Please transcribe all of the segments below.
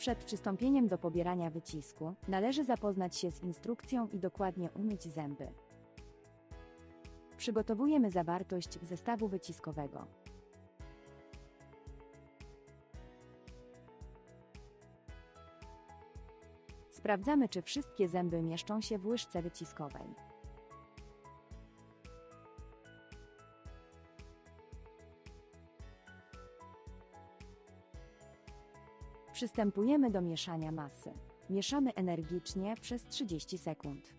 Przed przystąpieniem do pobierania wycisku, należy zapoznać się z instrukcją i dokładnie umyć zęby. Przygotowujemy zawartość zestawu wyciskowego. Sprawdzamy, czy wszystkie zęby mieszczą się w łyżce wyciskowej. Przystępujemy do mieszania masy. Mieszamy energicznie przez 30 sekund.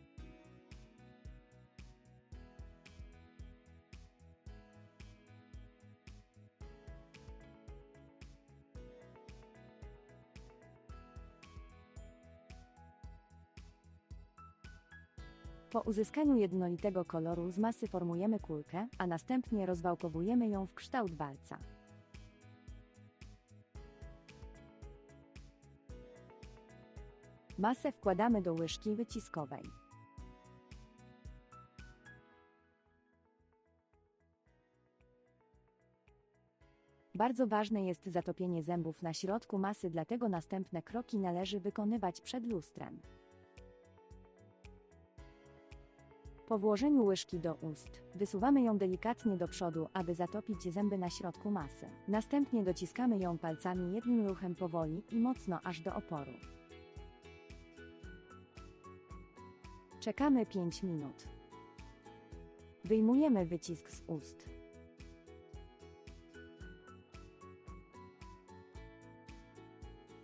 Po uzyskaniu jednolitego koloru z masy formujemy kulkę, a następnie rozwałkowujemy ją w kształt walca. Masę wkładamy do łyżki wyciskowej. Bardzo ważne jest zatopienie zębów na środku masy, dlatego następne kroki należy wykonywać przed lustrem. Po włożeniu łyżki do ust, wysuwamy ją delikatnie do przodu, aby zatopić zęby na środku masy. Następnie dociskamy ją palcami jednym ruchem powoli i mocno aż do oporu. Czekamy 5 minut. Wyjmujemy wycisk z ust.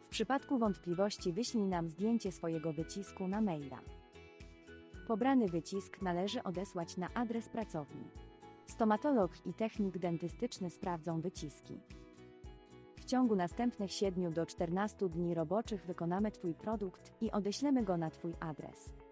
W przypadku wątpliwości wyślij nam zdjęcie swojego wycisku na maila. Pobrany wycisk należy odesłać na adres pracowni. Stomatolog i technik dentystyczny sprawdzą wyciski. W ciągu następnych 7 do 14 dni roboczych wykonamy Twój produkt i odeślemy go na Twój adres.